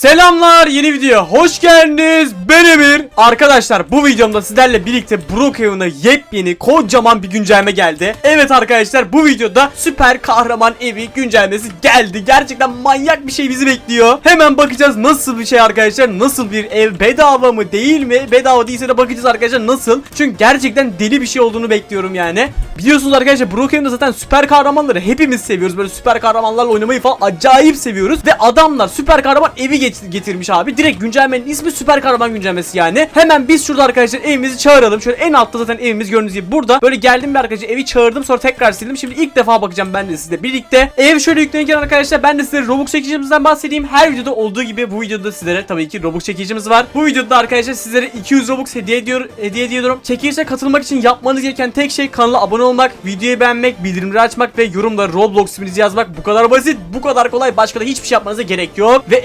Selamlar yeni video hoş geldiniz. Ben Emir. Arkadaşlar bu videomda sizlerle birlikte Brookhaven'a yepyeni kocaman bir güncelleme geldi. Evet arkadaşlar bu videoda süper kahraman evi güncellemesi geldi. Gerçekten manyak bir şey bizi bekliyor. Hemen bakacağız nasıl bir şey arkadaşlar nasıl bir ev bedava mı değil mi? Bedava değilse de bakacağız arkadaşlar nasıl. Çünkü gerçekten deli bir şey olduğunu bekliyorum yani. Biliyorsunuz arkadaşlar Brookhaven'da zaten süper kahramanları hepimiz seviyoruz. Böyle süper kahramanlarla oynamayı falan acayip seviyoruz. Ve adamlar süper kahraman evi get- getirmiş abi. Direkt güncellemenin ismi süper kahraman güncellemesi yani. Hemen biz şurada arkadaşlar evimizi çağıralım. Şöyle en altta zaten evimiz gördüğünüz gibi burada. Böyle geldim bir arkadaşlar evi çağırdım sonra tekrar sildim. Şimdi ilk defa bakacağım ben de sizle birlikte. Ev şöyle yüklenirken arkadaşlar ben de size Robux çekicimizden bahsedeyim. Her videoda olduğu gibi bu videoda sizlere tabii ki Robux çekicimiz var. Bu videoda arkadaşlar sizlere 200 Robux hediye ediyor hediye ediyorum. Çekilişe katılmak için yapmanız gereken tek şey kanala abone olmak, videoyu beğenmek, bildirimleri açmak ve yorumda Roblox isminizi yazmak. Bu kadar basit, bu kadar kolay. Başka da hiçbir şey yapmanıza gerek yok. Ve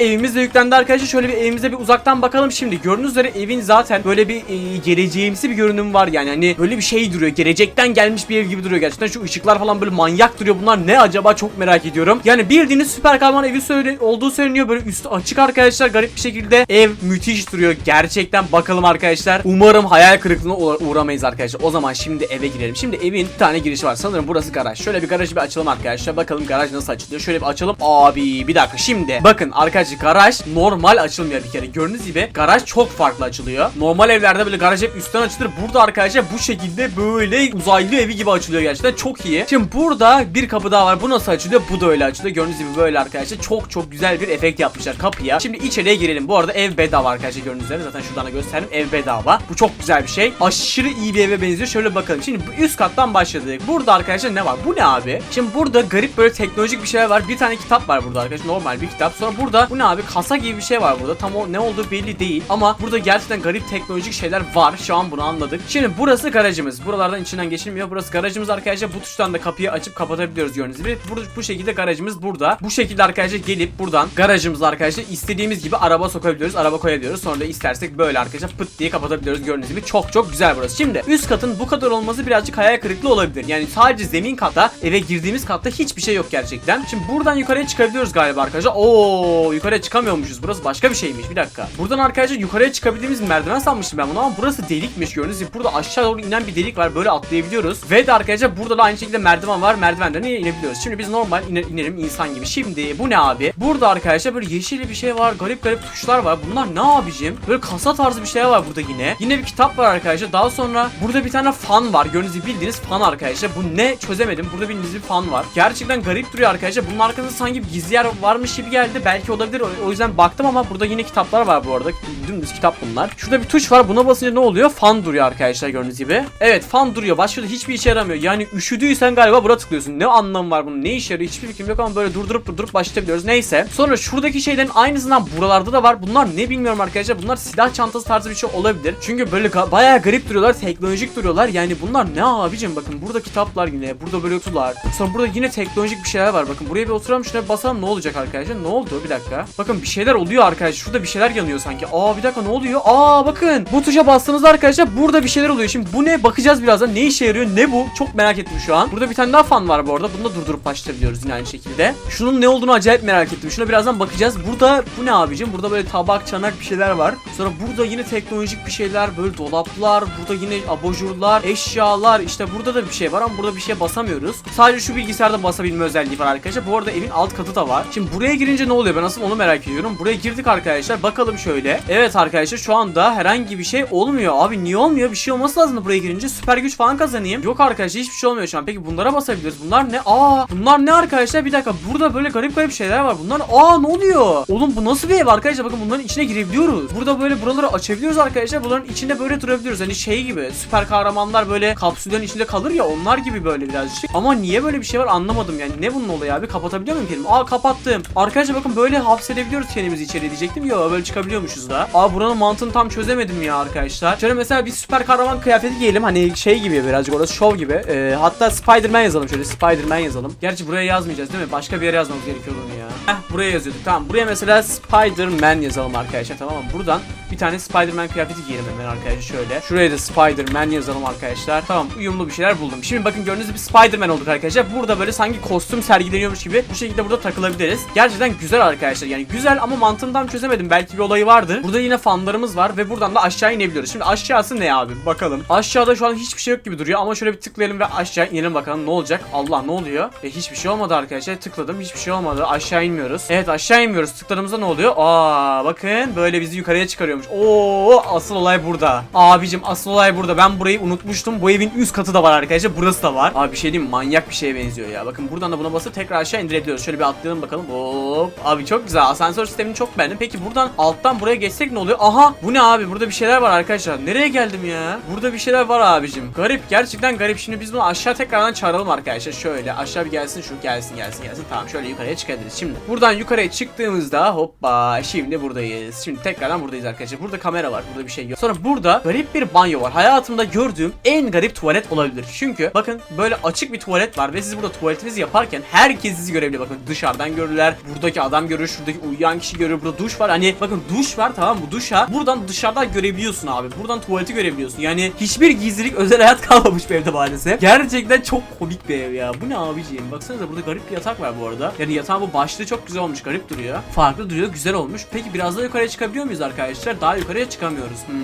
evimiz de arkadaşlar. Şöyle bir evimize bir uzaktan bakalım şimdi. Gördüğünüz üzere evin zaten böyle bir e, geleceğimsi bir görünüm var yani. Hani böyle bir şey duruyor. Gelecekten gelmiş bir ev gibi duruyor gerçekten. Şu ışıklar falan böyle manyak duruyor. Bunlar ne acaba çok merak ediyorum. Yani bildiğiniz süper kahraman evi söyle olduğu söyleniyor. Böyle üstü açık arkadaşlar. Garip bir şekilde ev müthiş duruyor. Gerçekten bakalım arkadaşlar. Umarım hayal kırıklığına uğra- uğramayız arkadaşlar. O zaman şimdi eve girelim. Şimdi evin bir tane girişi var. Sanırım burası garaj. Şöyle bir garajı bir açalım arkadaşlar. Bakalım garaj nasıl açılıyor. Şöyle bir açalım. Abi bir dakika şimdi. Bakın arkadaşlar garaj normal açılmıyor bir kere. Gördüğünüz gibi garaj çok farklı açılıyor. Normal evlerde böyle garaj hep üstten açılır. Burada arkadaşlar bu şekilde böyle uzaylı evi gibi açılıyor gerçekten. Çok iyi. Şimdi burada bir kapı daha var. Bu nasıl açılıyor? Bu da öyle açılıyor. Gördüğünüz gibi böyle arkadaşlar. Çok çok güzel bir efekt yapmışlar kapıya. Şimdi içeriye girelim. Bu arada ev bedava arkadaşlar gördüğünüz üzere. Zaten şuradan da gösterdim. Ev bedava. Bu çok güzel bir şey. Aşırı iyi bir eve benziyor. Şöyle bakalım. Şimdi bu üst kattan başladık. Burada arkadaşlar ne var? Bu ne abi? Şimdi burada garip böyle teknolojik bir şeyler var. Bir tane kitap var burada arkadaşlar. Normal bir kitap. Sonra burada bu ne abi? Kasa gibi bir şey var burada. Tam o ne olduğu belli değil. Ama burada gerçekten garip teknolojik şeyler var. Şu an bunu anladık. Şimdi burası garajımız. Buralardan içinden geçilmiyor. Burası garajımız arkadaşlar. Bu tuştan da kapıyı açıp kapatabiliyoruz gördüğünüz gibi. Bu, bu şekilde garajımız burada. Bu şekilde arkadaşlar gelip buradan garajımızda arkadaşlar istediğimiz gibi araba sokabiliyoruz. Araba koyabiliyoruz. Sonra da istersek böyle arkadaşlar pıt diye kapatabiliyoruz gördüğünüz gibi. Çok çok güzel burası. Şimdi üst katın bu kadar olması birazcık hayal kırıklığı olabilir. Yani sadece zemin katta eve girdiğimiz katta hiçbir şey yok gerçekten. Şimdi buradan yukarıya çıkabiliyoruz galiba arkadaşlar. Oo yukarıya çıkamıyormuşuz. Burası başka bir şeymiş. Bir dakika. Buradan arkadaşlar yukarıya çıkabildiğimiz merdiven sanmıştım ben bunu ama burası delikmiş gördüğünüz gibi. Burada aşağı doğru inen bir delik var. Böyle atlayabiliyoruz. Ve de arkadaşlar burada da aynı şekilde merdiven var. Merdivenden inebiliyoruz. Şimdi biz normal iner, inelim insan gibi. Şimdi bu ne abi? Burada arkadaşlar böyle yeşil bir şey var. Garip garip tuşlar var. Bunlar ne abicim? Böyle kasa tarzı bir şey var burada yine. Yine bir kitap var arkadaşlar. Daha sonra burada bir tane fan var. Gördüğünüz gibi bildiğiniz fan arkadaşlar. Bu ne çözemedim. Burada bildiğiniz bir fan var. Gerçekten garip duruyor arkadaşlar. Bunun arkasında sanki bir gizli yer varmış gibi geldi. Belki olabilir. O, o yüzden baktım ama burada yine kitaplar var bu arada. Dümdüz kitap bunlar. Şurada bir tuş var. Buna basınca ne oluyor? Fan duruyor arkadaşlar gördüğünüz gibi. Evet fan duruyor. Başka da hiçbir işe yaramıyor. Yani üşüdüysen galiba buna tıklıyorsun. Ne anlamı var bunun? Ne işe yarıyor? Hiçbir fikrim yok ama böyle durdurup durdurup başlatabiliyoruz. Neyse. Sonra şuradaki şeylerin aynısından buralarda da var. Bunlar ne bilmiyorum arkadaşlar. Bunlar silah çantası tarzı bir şey olabilir. Çünkü böyle ga- bayağı garip duruyorlar. Teknolojik duruyorlar. Yani bunlar ne abicim? Bakın burada kitaplar yine. Burada böyle kutular. Sonra burada yine teknolojik bir şeyler var. Bakın buraya bir oturalım şuna bir basalım ne olacak arkadaşlar? Ne oldu? Bir dakika. Bakın bir şeyler oluyor arkadaşlar. Şurada bir şeyler yanıyor sanki. Aa bir dakika ne oluyor? Aa bakın. Bu tuşa bastığınızda arkadaşlar burada bir şeyler oluyor. Şimdi bu ne? Bakacağız birazdan. Ne işe yarıyor? Ne bu? Çok merak ettim şu an. Burada bir tane daha fan var bu arada. Bunu da durdurup başlatabiliyoruz yine aynı şekilde. Şunun ne olduğunu acayip merak ettim. Şuna birazdan bakacağız. Burada bu ne abicim? Burada böyle tabak, çanak bir şeyler var. Sonra burada yine teknolojik bir şeyler. Böyle dolaplar. Burada yine abajurlar, eşyalar. İşte burada da bir şey var ama burada bir şeye basamıyoruz. Sadece şu bilgisayarda basabilme özelliği var arkadaşlar. Bu arada evin alt katı da var. Şimdi buraya girince ne oluyor? Ben asıl onu merak ediyorum. Buraya girdik arkadaşlar. Bakalım şöyle. Evet arkadaşlar şu anda herhangi bir şey olmuyor. Abi niye olmuyor? Bir şey olması lazım buraya girince. Süper güç falan kazanayım. Yok arkadaşlar hiçbir şey olmuyor şu an. Peki bunlara basabiliriz. Bunlar ne? Aa bunlar ne arkadaşlar? Bir dakika. Burada böyle garip garip şeyler var. Bunlar aa ne oluyor? Oğlum bu nasıl bir ev arkadaşlar? Bakın bunların içine girebiliyoruz. Burada böyle buraları açabiliyoruz arkadaşlar. Bunların içinde böyle durabiliyoruz. Hani şey gibi. Süper kahramanlar böyle kapsüllerin içinde kalır ya. Onlar gibi böyle birazcık. Ama niye böyle bir şey var anlamadım yani. Ne bunun olayı abi? Kapatabiliyor muyum kendimi? Aa kapattım. Arkadaşlar bakın böyle hapsedebiliyoruz kendimizi içeri diyecektim. Yo böyle çıkabiliyormuşuz da. Aa buranın mantığını tam çözemedim ya arkadaşlar. Şöyle mesela bir süper kahraman kıyafeti giyelim. Hani şey gibi birazcık orası şov gibi. Ee, hatta Spider-Man yazalım şöyle. Spider-Man yazalım. Gerçi buraya yazmayacağız değil mi? Başka bir yere yazmamız gerekiyor bunu ya. Heh buraya yazıyorduk tamam. Buraya mesela Spider-Man yazalım arkadaşlar tamam mı? Buradan bir tane Spider-Man kıyafeti giyelim hemen arkadaşlar şöyle. Şuraya da Spider-Man yazalım arkadaşlar. Tamam uyumlu bir şeyler buldum. Şimdi bakın gördüğünüz gibi Spider-Man olduk arkadaşlar. Burada böyle sanki kostüm sergileniyormuş gibi bu şekilde burada takılabiliriz. Gerçekten güzel arkadaşlar. Yani güzel ama mantığını çözemedim. Belki bir olayı vardır. Burada yine fanlarımız var ve buradan da aşağı inebiliyoruz. Şimdi aşağısı ne abi? Bakalım. Aşağıda şu an hiçbir şey yok gibi duruyor ama şöyle bir tıklayalım ve aşağı inelim bakalım ne olacak. Allah ne oluyor? E, hiçbir şey olmadı arkadaşlar. Tıkladım hiçbir şey olmadı. Aşağı inmiyoruz. Evet aşağı inmiyoruz. Tıkladığımızda ne oluyor? Aa bakın böyle bizi yukarıya çıkarıyormuş. Oo asıl olay burada. Abicim asıl olay burada. Ben burayı unutmuştum. Bu evin üst katı da var arkadaşlar. Burası da var. Abi bir şey diyeyim manyak bir şeye benziyor ya. Bakın buradan da buna basıp tekrar aşağı indirebiliyoruz. Şöyle bir atlayalım bakalım. Hop. Abi çok güzel. Asansör sistemini çok beğendim. Peki buradan alttan buraya geçsek ne oluyor? Aha bu ne abi? Burada bir şeyler var arkadaşlar. Nereye geldim ya? Burada bir şeyler var abicim. Garip. Gerçekten garip. Şimdi biz bunu aşağı tekrardan çağıralım arkadaşlar. Şöyle aşağı bir gelsin şu gelsin gelsin gelsin. Tamam şöyle yukarıya çıkabiliriz. Şimdi buradan yukarıya çıktığımızda hoppa şimdi buradayız. Şimdi tekrardan buradayız arkadaşlar. Burada kamera var. Burada bir şey yok. Sonra burada garip bir banyo var. Hayatımda gördüğüm en garip tuvalet olabilir. Çünkü bakın böyle açık bir tuvalet var ve siz burada tuvaletinizi yaparken herkes sizi görebiliyor. Bakın dışarıdan görürler. Buradaki adam görür. Şuradaki uyuyan kişi görür. Burada duş var. Hani bakın duş var tamam? Bu duşa buradan dışarıdan görebiliyorsun abi. Buradan tuvaleti görebiliyorsun. Yani hiçbir gizlilik özel hayat kalmamış bu evde maalesef. Gerçekten çok komik bir ev ya. Bu ne abiciğim? Baksanıza burada garip bir yatak var bu arada. Yani yatağın bu başlığı çok güzel olmuş. Garip duruyor. Farklı duruyor. Güzel olmuş. Peki biraz daha yukarıya çıkabiliyor muyuz arkadaşlar? Daha yukarıya çıkamıyoruz. Hmm.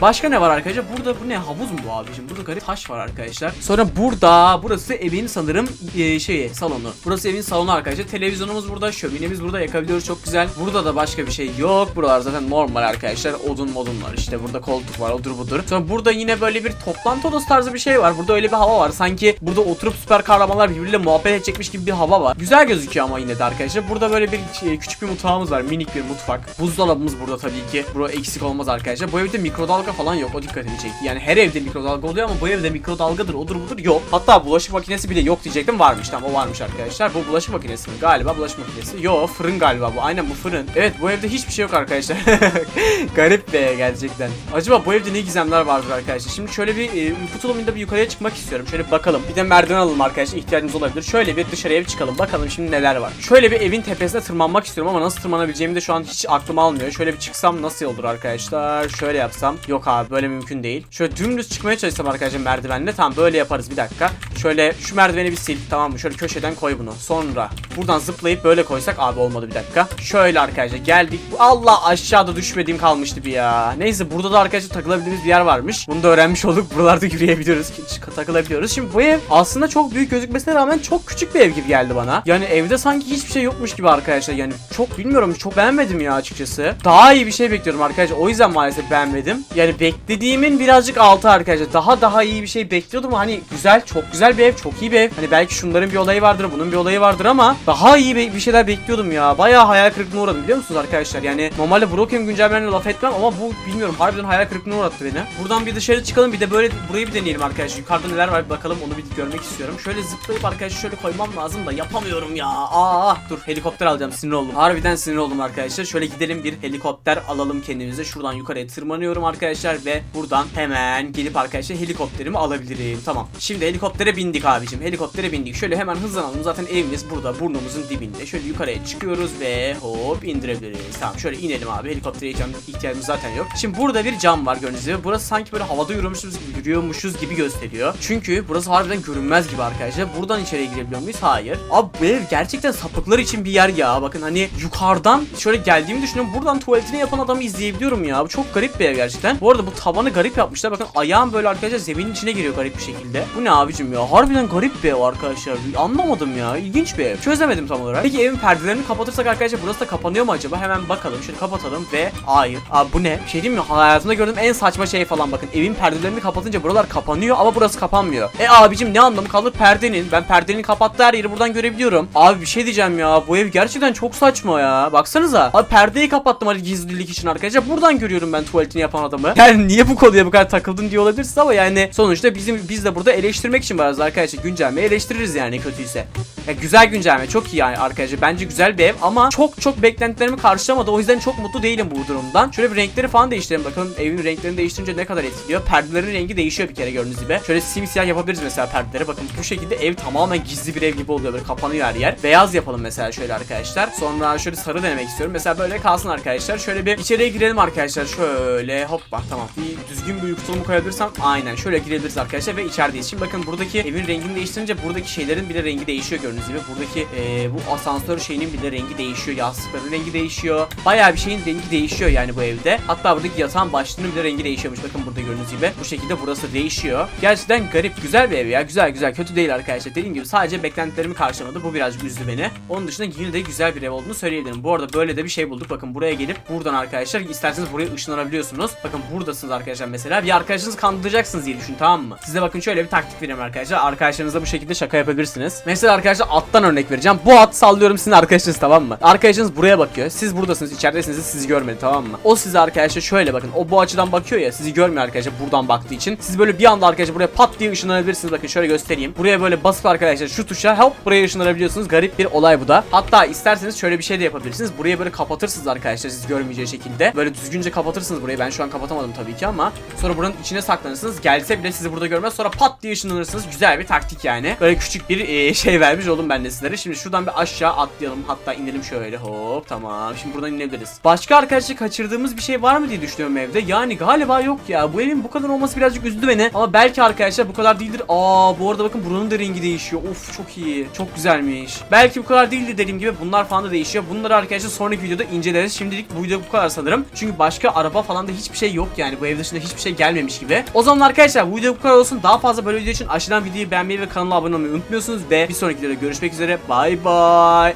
Başka ne var arkadaşlar? Burada bu ne? Havuz mu bu abicim? Burada garip taş var arkadaşlar. Sonra burada burası evin sanırım e, şeyi salonu. Burası evin salonu arkadaşlar. Televizyonumuz burada, şöminemiz burada yakabiliyoruz çok güzel. Burada da başka bir şey yok. Buralar zaten normal arkadaşlar. Odun modun var işte. Burada koltuk var, odur budur. Sonra burada yine böyle bir toplantı odası tarzı bir şey var. Burada öyle bir hava var. Sanki burada oturup süper kahramanlar birbiriyle muhabbet edecekmiş gibi bir hava var. Güzel gözüküyor ama yine de arkadaşlar. Burada böyle bir şey, küçük bir mutfağımız var. Minik bir mutfak. Buzdolabımız burada tabii ki. Bura eksik olmaz arkadaşlar. Bu evde mikrodalga falan yok. O dikkatimi çekti. Yani her evde mikrodalga oluyor ama bu evde mikrodalgadır, odur budur yok. Hatta bulaşık makinesi bile yok diyecektim. Varmış tamam o varmış arkadaşlar. Bu bulaşık makinesi mi? Galiba bulaşık makinesi. Yo fırın galiba bu. Aynen bu fırın. Evet bu evde hiçbir şey yok arkadaşlar. Garip be gerçekten. Acaba bu evde ne gizemler vardır arkadaşlar? Şimdi şöyle bir e, uyku tulumunda bir yukarıya çıkmak istiyorum. Şöyle bir bakalım. Bir de merdiven alalım arkadaşlar. İhtiyacımız olabilir. Şöyle bir dışarıya bir çıkalım. Bakalım şimdi neler var. Şöyle bir evin tepesine tırmanmak istiyorum ama nasıl tırmanabileceğimi de şu an hiç aklım almıyor. Şöyle bir çıksam nasıl olur arkadaşlar? Şöyle yapsam. Yok abi böyle mümkün değil. Şöyle dümdüz çıkmaya çalışsam arkadaşlar merdivenle. Tamam böyle yaparız bir dakika. Şöyle şu merdiveni bir sil. Tamam mı? Şöyle köşeden koy bunu. Sonra buradan zıplayıp böyle koysak abi olmadı bir dakika. Şöyle arkadaşlar geldik. Allah aşağıda düşmediğim kalmıştı bir ya. Neyse burada da arkadaşlar takılabildiğimiz bir yer varmış. Bunu da öğrenmiş olduk. Buralarda yürüyebiliyoruz. Takılabiliyoruz. Şimdi bu ev aslında çok büyük gözükmesine rağmen çok küçük bir ev gibi geldi bana. Yani evde sanki hiçbir şey yokmuş gibi arkadaşlar. Yani çok bilmiyorum. Çok beğenmedim ya açıkçası. Daha iyi bir şey bekliyorum arkadaşlar. O yüzden maalesef beğenmedim. Yani beklediğimin birazcık altı arkadaşlar. Daha daha iyi bir şey bekliyordum. Hani güzel, çok güzel bir ev, çok iyi bir ev. Hani belki şunların bir olayı vardır, bunun bir olayı vardır ama daha iyi bir şeyler bekliyordum ya. Bayağı hayal kırıklığına uğradım biliyor musunuz arkadaşlar? Yani normalde Broken güncellemelerine laf etmem ama bu bilmiyorum harbiden hayal kırıklığına uğrattı beni. Buradan bir dışarı çıkalım bir de böyle burayı bir deneyelim arkadaşlar. Yukarıda neler var bir bakalım onu bir görmek istiyorum. Şöyle zıplayıp arkadaşlar şöyle koymam lazım da yapamıyorum ya. Aa dur helikopter alacağım sinir oldum. Harbiden sinir oldum arkadaşlar. Şöyle gidelim bir helikopter alalım kendimize. Şuradan yukarıya tırmanıyorum arkadaşlar ve buradan hemen gelip arkadaşlar helikopterimi alabilirim. Tamam. Şimdi helikoptere bindik abicim. Helikoptere bindik. Şöyle hemen hızlanalım. Zaten evimiz burada burnumuzun dibinde. Şöyle yukarıya çıkıyoruz ve hop indirebiliriz. Tamam şöyle inelim abi. Helikoptere ihtiyacımız zaten yok. Şimdi burada bir cam var gördüğünüz gibi. Burası sanki böyle havada yürümüşüz, yürüyormuşuz gibi gösteriyor. Çünkü burası harbiden görünmez gibi arkadaşlar. Buradan içeriye girebiliyor muyuz? Hayır. Abi bu ev gerçekten sapıklar için bir yer ya. Bakın hani yukarıdan şöyle geldiğimi düşünüyorum. Buradan tuvaletini yapan adamı izleyebiliyorum ya. Bu çok garip bir ev gerçekten. Bu arada bu tavanı garip yapmışlar. Bakın ayağım böyle arkadaşlar zeminin içine giriyor garip bir şekilde. Bu ne abicim ya? Harbiden garip bir ev arkadaşlar. Anlamadım ya. İlginç bir ev. Çözemedim tam olarak. Peki evin perdelerini kapatırsak arkadaşlar burası da kapanıyor mu acaba? Hemen bakalım. Şöyle kapatalım ve hayır. Abi bu ne? Bir şey diyeyim mi? Hayatımda gördüğüm en saçma şey falan bakın. Evin perdelerini kapatınca buralar kapanıyor ama burası kapanmıyor. E abicim ne anlamı kalır perdenin? Ben perdenin kapattığı her yeri buradan görebiliyorum. Abi bir şey diyeceğim ya. Bu ev gerçekten çok saçma ya. Baksanıza. Abi perdeyi kapattım hadi gizlilik için arkadaşlar. Buradan görüyorum ben tuvaletini yapan adamı. Yani niye bu konuya bu kadar takıldın diye olabilirsiniz ama yani sonuçta bizim biz de burada eleştirmek için varız arkadaşlar. Güncelleme eleştiririz yani kötüyse. Ya güzel güncelleme çok iyi yani arkadaşlar. Bence güzel bir ev ama çok çok beklentilerimi karşılamadı. O yüzden çok mutlu değilim bu durumdan. Şöyle bir renkleri falan değiştirelim. Bakalım evin renklerini değiştirince ne kadar etkiliyor. Perdelerin rengi değişiyor bir kere gördüğünüz gibi. Şöyle simsiyah yapabiliriz mesela perdeleri. Bakın bu şekilde ev tamamen gizli bir ev gibi oluyor. Böyle kapanıyor her yer. Beyaz yapalım mesela. Şöyle arkadaşlar. Sonra şöyle sarı denemek istiyorum. Mesela böyle kalsın arkadaşlar. Şöyle bir içeriye girelim arkadaşlar. Şöyle hoppa tamam. Bir düzgün bir uyku koyabilirsem aynen şöyle girebiliriz arkadaşlar ve içerideyiz. Şimdi bakın buradaki evin rengini değiştirince buradaki şeylerin bile rengi değişiyor gördüğünüz gibi. Buradaki eee, bu asansör şeyinin bile rengi değişiyor. Yastıkların rengi değişiyor. Bayağı bir şeyin rengi değişiyor yani bu evde. Hatta buradaki yatağın başlığının bile rengi değişiyormuş. Bakın burada gördüğünüz gibi. Bu şekilde burası değişiyor. Gerçekten garip. Güzel bir ev ya. Güzel güzel. Kötü değil arkadaşlar. Dediğim gibi sadece beklentilerimi karşılamadı. Bu birazcık üzdü beni. Onun dışında yine de güzel bir ev olduğunu söyleyebilirim. Bu arada böyle de bir şey bulduk. Bakın buraya gelip buradan arkadaşlar isterseniz buraya ışınlanabiliyorsunuz. Bakın buradasınız arkadaşlar mesela. Bir arkadaşınızı kandıracaksınız diye düşün tamam mı? Size bakın şöyle bir taktik vereyim arkadaşlar. Arkadaşlarınızla bu şekilde şaka yapabilirsiniz. Mesela arkadaşlar attan örnek vereceğim. Bu at sallıyorum sizin arkadaşınız tamam mı? Arkadaşınız buraya bakıyor. Siz buradasınız. içeridesiniz. Sizi görmedi tamam mı? O size arkadaşlar şöyle bakın. O bu açıdan bakıyor ya. Sizi görmüyor arkadaşlar buradan baktığı için. Siz böyle bir anda arkadaşlar buraya pat diye ışınlanabilirsiniz. Bakın şöyle göstereyim. Buraya böyle basıp arkadaşlar şu tuşa hop buraya ışınlanabiliyorsunuz. Garip bir olay bu da. Hatta isterseniz şöyle bir şey de yapabilirsiniz. Burayı böyle kapatırsınız arkadaşlar siz görmeyeceği şekilde. Böyle düzgünce kapatırsınız burayı. Ben şu an kapatamadım tabii ki ama sonra buranın içine saklanırsınız. Gelse bile sizi burada görmez. Sonra pat diye ışınlanırsınız. Güzel bir taktik yani. Böyle küçük bir e, şey vermiş oldum ben de sizlere. Şimdi şuradan bir aşağı atlayalım. Hatta inelim şöyle. Hop tamam. Şimdi buradan inebiliriz. Başka arkadaşlar kaçırdığımız bir şey var mı diye düşünüyorum evde. Yani galiba yok ya. Bu evin bu kadar olması birazcık üzdü beni. Ama belki arkadaşlar bu kadar değildir. Aa bu arada bakın buranın da rengi değişiyor. Of çok iyi. Çok güzelmiş. Belki bu kadar değildi dediğim gibi bunlar falan da değişiyor. Bunları arkadaşlar sonraki videoda inceleriz. Şimdilik bu video bu kadar sanırım. Çünkü başka araba falan da hiçbir şey yok yani. Bu ev dışında hiçbir şey gelmemiş gibi. O zaman arkadaşlar bu video bu kadar olsun. Daha fazla böyle video için aşağıdan videoyu beğenmeyi ve kanala abone olmayı unutmuyorsunuz. Ve bir sonraki videoda görüşmek üzere. Bay bay.